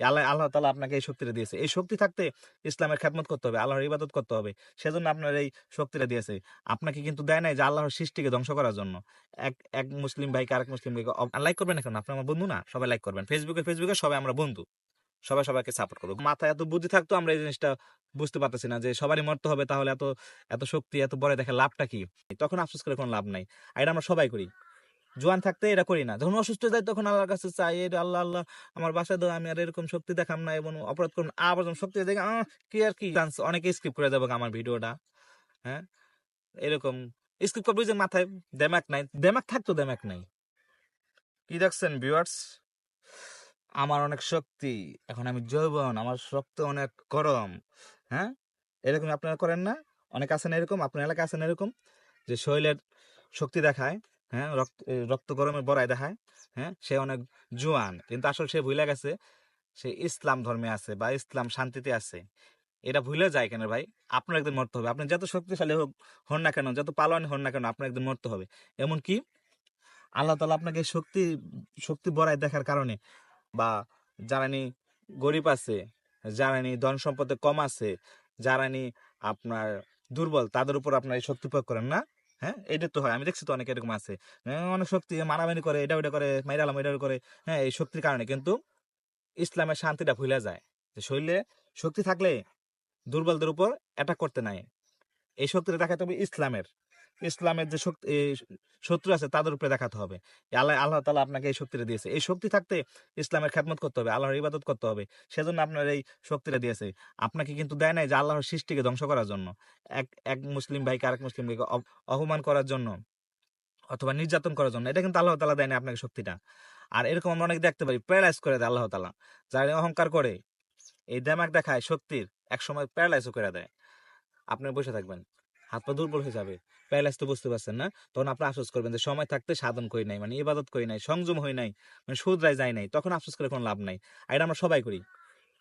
আল্লাহ আল্লাহ তালা আপনাকে এই শক্তিটা দিয়েছে। এই শক্তি থাকতে ইসলামের খেদমত করতে হবে, আল্লাহর ইবাদত করতে হবে। সেজন্য আপনার এই শক্তিটা দিয়েছে। আপনাকে কিন্তু দেয় নাই যে আল্লাহর সৃষ্টিকে ধ্বংস করার জন্য। এক এক মুসলিম ভাইকে আরেক মুসলিম ভাইকে লাইক করবেন এখন আপনি আমার বন্ধু না? সবাই লাইক করবেন। ফেসবুকে ফেসবুকে সবাই আমরা বন্ধু। সবাই সবাইকে সাপোর্ট করব মাথায় এত বুদ্ধি থাকতো আমরা এই জিনিসটা বুঝতে পারতেছি না যে সবারই মরতে হবে তাহলে এত এত শক্তি, এত বড় দেখে লাভটা কি? তখন আফসোস করে কোনো লাভ নাই। আর এটা আমরা সবাই করি। জোয়ান থাকতে এটা করি না। যখন অসুস্থ যায় তখন আল্লাহর কাছে চাই এর আল্লাহ আল্লাহ আমার বাসায় দাও আমি আর এরকম শক্তি দেখাম না এবং অপরাধ করুন। আবার যখন শক্তি দেখে কি আর কি? Chance, অনেকে স্কিপ করে দেবো আমার ভিডিওটা। হ্যাঁ? এরকম স্কিপ করব যে মাথায় দেমাক নাই। দেমাক থাকতো দেমাক নাই। কি দেখছেন ভিউয়ার্স আমার অনেক শক্তি এখন আমি যৌবন আমার রক্ত অনেক গরম। হ্যাঁ? এরকম আপনারা করেন না? অনেক আছেন এরকম আপনার এলাকায় আছেন এরকম যে শরীরের শক্তি দেখায়। হ্যাঁ রক্ত রক্ত গরমের বড়াই দেখায় হ্যাঁ সে অনেক জোয়ান, কিন্তু আসলে সে ভুলে গেছে, সে ইসলাম ধর্মে আছে বা ইসলাম শান্তিতে আছে। এটা ভুলে যায় কেন ভাই? আপনার একদিন মরতে হবে। আপনি যত শক্তিশালী হোক, হন না কেন, যত পালোয়ান হন না কেন, আপনার একদিন মরতে হবে। এমনকি আল্লাহ তালা আপনাকে শক্তি শক্তি বড়াই দেখার কারণে বা যারা গরিব আছে, যারা ধন সম্পদে কম আছে, যারা আপনার দুর্বল, তাদের উপর আপনার এই শক্তি প্রয়োগ করেন না? হ্যাঁ? এটা তো হয়। আমি দেখছি তো অনেক এরকম আছে। অনেক শক্তি মারামারি করে, এটা ওটা করে মাইরালাম এটা করে হ্যাঁ এই শক্তির কারণে। কিন্তু ইসলামের শান্তিটা ভুলে যায়। যে শরীরে শক্তি থাকলে দুর্বলদের উপর অ্যাটাক করতে নাই। এই শক্তিটা দেখাতে তবে ইসলামের। ইসলামের যে শক্তি শত্রু আছে তাদের উপরে দেখাতে হবে। আল্লাহ আল্লাহ তালা আপনাকে এই শক্তিটা দিয়েছে। এই শক্তি থাকতে ইসলামের খেদমত করতে হবে, আল্লাহর ইবাদত করতে হবে। সেজন্য আপনার এই শক্তিটা দিয়েছে। আপনাকে কিন্তু দেয় নাই যে আল্লাহর সৃষ্টিকে ধ্বংস করার জন্য। এক এক মুসলিম ভাইকে আরেক মুসলিম ভাইকে অপমান করার জন্য অথবা নির্যাতন করার জন্য, এটা কিন্তু আল্লাহ তালা দেয় না আপনাকে শক্তিটা। আর এরকম আমরা অনেক দেখতে পারি প্যারালাইজ করে দেয় আল্লাহ তালা যারা অহংকার করে, এই দেমাক দেখায় শক্তির এক সময় প্যারালাইজও করে দেয়। আপনি বসে থাকবেন। হাত পা দুর্বল হয়ে যাবে। প্যারালাইজ তো বুঝতে পারছেন না? তখন আপনি আফসোস করবেন যে, সময় থাকতে সাধন করি নাই মানে ইবাদত করি নাই, সংযম হই নাই মানে শুধরাই যায় নাই, তখন আফসোস করে কোনো লাভ নাই। আর এটা আমরা সবাই করি।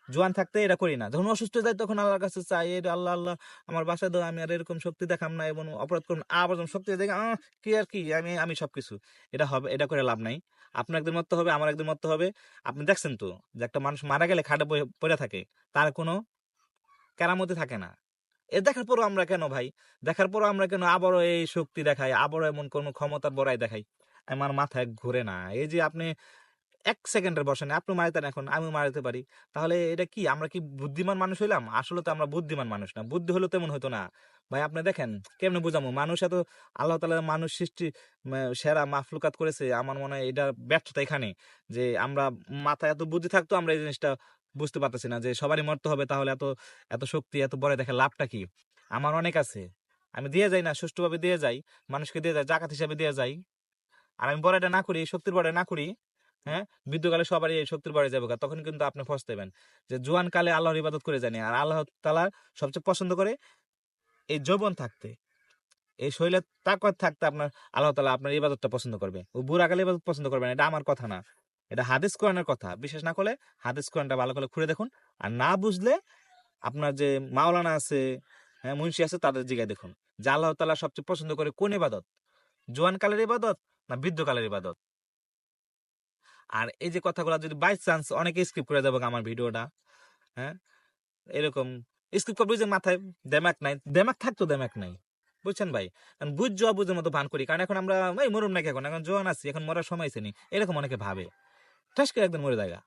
জোয়ান থাকতে এটা করি না। যখন অসুস্থ যায় তখন আল্লাহর কাছে চাই আল্লাহ আল্লাহ, আমার বাসায় দাও, আমি আর এরকম শক্তি দেখাম না, এবং অপরাধ করুন। আবার যখন শক্তি দেখে কি আর কি? আমি আমি সবকিছু। এটা হবে, এটা করে লাভ নাই। আপনার একদিন মরতে হবে, আমার একদিন মরতে হবে। আপনি দেখছেন তো যে, একটা মানুষ মারা গেলে খাটে পড়ে থাকে, তার কোনো কেরামতি থাকে না। এ দেখার পরও আমরা কেন ভাই? দেখার পরও আমরা কেন আবারও এই শক্তি দেখাই, আবারও এমন কোনো ক্ষমতার বড়াই দেখাই? আমার মাথায় ঘুরে না। এই যে আপনি এক সেকেন্ডের বসেন, আপনি মারিতেন এখন, আমিও মারিতে পারি। তাহলে এটা কি? আমরা কি বুদ্ধিমান মানুষ হইলাম? আসলে তো আমরা বুদ্ধিমান মানুষ না। বুদ্ধি হলে তেমন হতো না। ভাই, আপনি দেখেন, কেমনে বুঝামো? মানুষ এত আল্লাহ তালা মানুষ সৃষ্টি সেরা মাফলুকাত করেছে। আমার মনে হয় এটা ব্যর্থতা এখানে, যে আমরা মাথায় এত বুদ্ধি থাকতো, আমরা এই জিনিসটা বুঝতে পারতেছি না যে সবারই মরতে হবে তাহলে এত এত শক্তি, এত বড় দেখে লাভটা কি? আমার অনেক আছে। আমি দিয়ে যাই না, সুষ্ঠুভাবে দিয়ে যাই, মানুষকে দিয়ে যাই, জাকাত হিসাবে দিয়ে যাই। আর আমি বড়টা না করি, শক্তির বড় না করি হ্যাঁ? বৃদ্ধকালে সবারই এই শক্তির বড়ে যাবে তখন কিন্তু আপনি ফসতেবেন যে জোয়ান কালে আল্লাহর ইবাদত করে জানি আর আল্লাহ তালা সবচেয়ে পছন্দ করে এই যৌবন থাকতে। এই শৈলের তাকত থাকতে আপনার, আল্লাহ তালা আপনার ইবাদতটা পছন্দ করবে। ও বুড়া কালে ইবাদত পছন্দ করবে না, এটা আমার কথা না। এটা হাদিস কোরআনের কথা। বিশেষ না করলে হাদিস কোরআনটা ভালো করে খুঁড়ে দেখুন। আর না বুঝলে আপনার যে মাওলানা আছে হ্যাঁ মুন্সি আছে, তাদের জিগায় দেখুন। যে আল্লাহ তালা সবচেয়ে পছন্দ করে কোন ইবাদত? জোয়ান কালের ইবাদত না বৃদ্ধ কালের ইবাদত? আর এই যে কথাগুলো যদি বাই চান্স অনেকে স্কিপ করে দেবো আমার ভিডিওটা হ্যাঁ? এরকম স্কিপ করব যে মাথায় দেমাক নাই। দেমাক থাকতো, দেমাক নাই। বুঝছেন ভাই? কারণ বুঝ যাওয়া বুঝের মতো ভান করি। কারণ এখন আমরা, এই মরুম নাকি এখন? এখন জোয়ান আছি, এখন মরার সময় নি। এরকম অনেকে ভাবে। ঠাস করে একদিন মরে জায়গা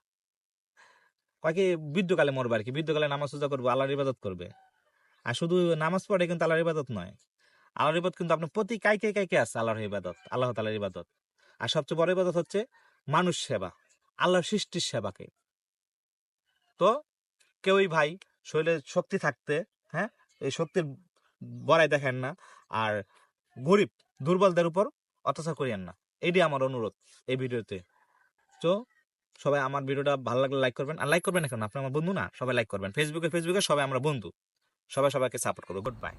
কয়েকে বৃদ্ধকালে মরবে আর কি। বৃদ্ধকালে নামাজ সুজা করব, আল্লাহর ইবাদত করবে। আর শুধু নামাজ পড়ে কিন্তু আল্লাহর ইবাদত নয়। আল্লাহর ইবাদত কিন্তু আপনার প্রতি কাইকে কাইকে আছে আল্লাহর ইবাদত, আল্লাহ তালার ইবাদত। আর সবচেয়ে বড় ইবাদত হচ্ছে মানুষ সেবা, আল্লাহর সৃষ্টির সেবাকে। তো কেউই ভাই শরীরে শক্তি থাকতে হ্যাঁ এই শক্তির বড়াই দেখেন না। আর গরিব, দুর্বলদের উপর অত্যাচার করিয়েন না। এটাই আমার অনুরোধ এই ভিডিওতে। তো সবাই আমার ভিডিওটা ভালো লাগলে লাইক করবেন। আর লাইক করবেন এখন আপনি আমার বন্ধু না, সবাই লাইক করবেন। ফেসবুকে ফেসবুকে সবাই আমরা বন্ধু। সবাই সবাইকে সাপোর্ট করব গুড বাই